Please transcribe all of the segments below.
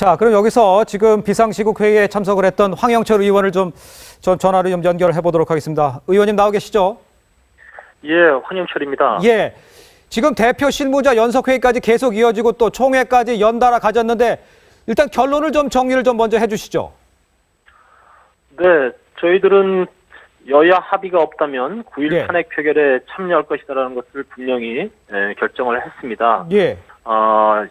자, 그럼 여기서 지금 비상시국 회의에 참석을 했던 황영철 의원을 좀, 좀 전화로 좀 연결해 보도록 하겠습니다. 의원님 나오 계시죠? 예, 황영철입니다. 예. 지금 대표 실무자 연석회의까지 계속 이어지고 또 총회까지 연달아 가졌는데 일단 결론을 좀 정리를 좀 먼저 해 주시죠. 네, 저희들은 여야 합의가 없다면 9일 예. 탄핵 표결에 참여할 것이다라는 것을 분명히 예, 결정을 했습니다. 예. 어,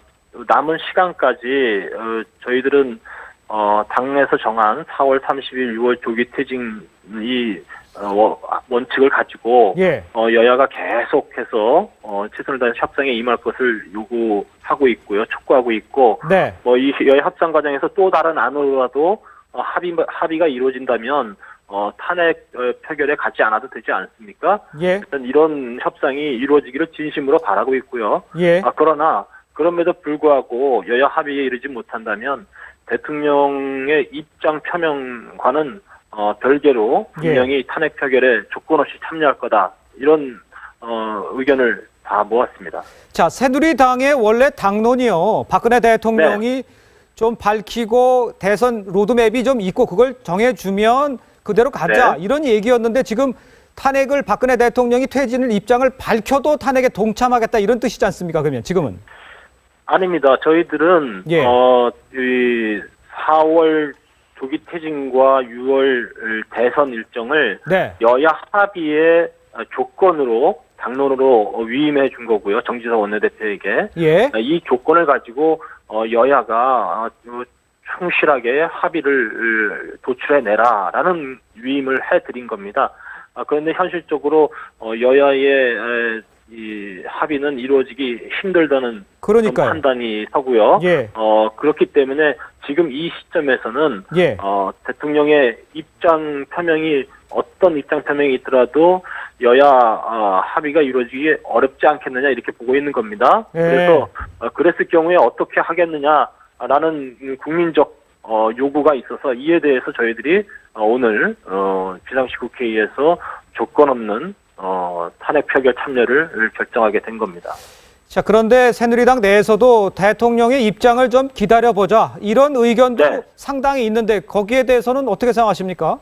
남은 시간까지 어, 저희들은 어, 당에서 정한 4월 30일, 6월 조기 퇴진이 어, 워- 원칙을 가지고 예. 어, 여야가 계속해서 어, 최선을 다해 협상에 임할 것을 요구하고 있고요, 촉구하고 있고 네. 뭐이 여야 협상 과정에서 또 다른 안으로라도 어, 합의 합의가 이루어진다면 어, 탄핵 어, 표결에 가지 않아도 되지 않습니까? 예. 일단 이런 협상이 이루어지기를 진심으로 바라고 있고요. 예. 아, 그러나 그럼에도 불구하고 여야 합의에 이르지 못한다면 대통령의 입장 표명과는 어, 별개로 분명히 탄핵 표결에 조건 없이 참여할 거다 이런 어, 의견을 다 모았습니다. 자, 새누리당의 원래 당론이요. 박근혜 대통령이 좀 밝히고 대선 로드맵이 좀 있고 그걸 정해주면 그대로 가자. 네. 이런 얘기였는데 지금 탄핵을 박근혜 대통령이 퇴진을 입장을 밝혀도 탄핵에 동참하겠다 이런 뜻이지 않습니까? 그러면 지금은. 아닙니다. 저희들은 예. 어, 이 4월 조기 퇴진과 6월 대선 일정을 네. 여야 합의의 조건으로 당론으로 위임해 준 거고요. 정지석 원내대표에게 예. 이 조건을 가지고 어, 여야가 어, 충실하게 합의를 도출해 내라라는 위임을 해 드린 겁니다. 아, 그런데 현실적으로 어, 여야의 합의는 이루어지기 힘들다는 좀 그러니까요. 판단이 서고요. 예. 어, 그렇기 때문에 지금 이 시점에서는 예. 어, 대통령의 입장 표명이 어떤 입장 표명이 있더라도 여야 어, 합의가 이루어지기 어렵지 않겠느냐 이렇게 보고 있는 겁니다. 예. 그래서 어, 그랬을 경우에 어떻게 하겠느냐라는 음, 국민적 어, 요구가 있어서 이에 대해서 저희들이 어, 오늘 어, 비상식 국회의에서 조건 없는 어, 탄핵 표결 참여를 결정하게 된 겁니다. 자, 그런데 새누리당 내에서도 대통령의 입장을 좀 기다려보자. 이런 의견도 네. 상당히 있는데 거기에 대해서는 어떻게 생각하십니까?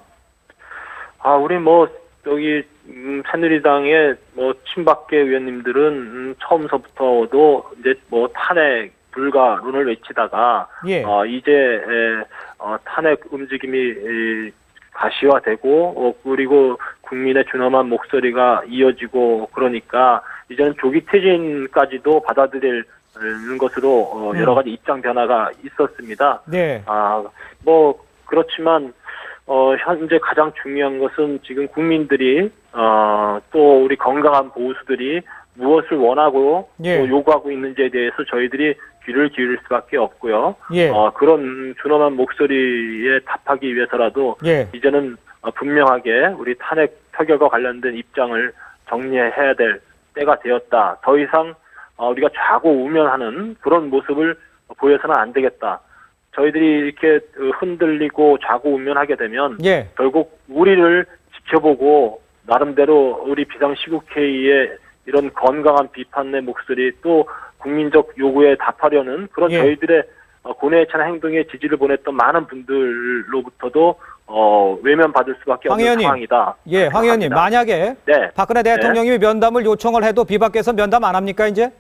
아, 우리 뭐, 여기, 음, 새누리당의 뭐, 친박계 의원님들은, 음, 처음서부터도 이제 뭐, 탄핵 불가론을 외치다가, 예. 어, 이제, 에, 어, 탄핵 움직임이, 이, 가시화되고, 어, 그리고 국민의 준엄한 목소리가 이어지고, 그러니까, 이제는 조기 퇴진까지도 받아들이는 것으로, 어, 여러 음. 가지 입장 변화가 있었습니다. 네. 아, 뭐, 그렇지만, 어, 현재 가장 중요한 것은 지금 국민들이, 어, 또 우리 건강한 보수들이 무엇을 원하고 예. 또 요구하고 있는지에 대해서 저희들이 귀를 기울일 수밖에 없고요. 예. 어, 그런 준엄한 목소리에 답하기 위해서라도 예. 이제는 어, 분명하게 우리 탄핵 표결과 관련된 입장을 정리해야 될 때가 되었다. 더 이상 어, 우리가 좌고 우면하는 그런 모습을 보여서는 안 되겠다. 저희들이 이렇게 어, 흔들리고 좌고 우면하게 되면 예. 결국 우리를 지켜보고 나름대로 우리 비상시국회의에 이런 건강한 비판의 목소리 또 국민적 요구에 답하려는 그런 예. 저희들의 어, 고뇌에 찬 행동에 지지를 보냈던 많은 분들로부터도 어, 외면받을 수밖에 황 없는 의원님. 상황이다. 예, 황 의원님. 만약에 네, 박근혜 대통령이 면담을 요청을 해도 비박계에서 면담 안 합니까, 이제?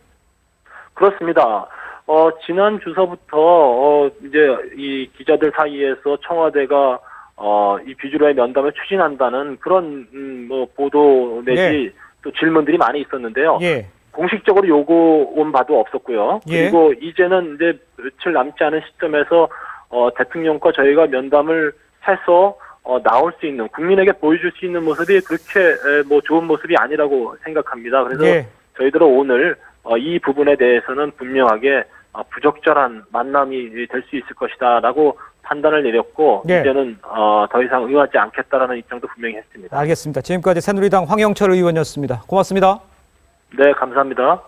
그렇습니다. 어, 지난 주서부터, 어, 이제 이 기자들 사이에서 청와대가, 어, 이 비주류의 면담을 추진한다는 그런, 음, 뭐, 보도 내지 또 질문들이 많이 있었는데요. 예. 공식적으로 요구 온 바도 없었고요. 예. 그리고 이제는 이제 며칠 남지 않은 시점에서, 어, 대통령과 저희가 면담을 해서, 어, 나올 수 있는, 국민에게 보여줄 수 있는 모습이 그렇게, 에, 뭐, 좋은 모습이 아니라고 생각합니다. 그래서 예. 저희들은 오늘 어, 이 부분에 대해서는 분명하게 어, 부적절한 만남이 될 수 있을 것이다라고 판단을 내렸고 예. 이제는 어, 더 이상 응하지 않겠다라는 입장도 분명히 했습니다. 알겠습니다. 지금까지 새누리당 황영철 의원이었습니다. 고맙습니다. 네, 감사합니다.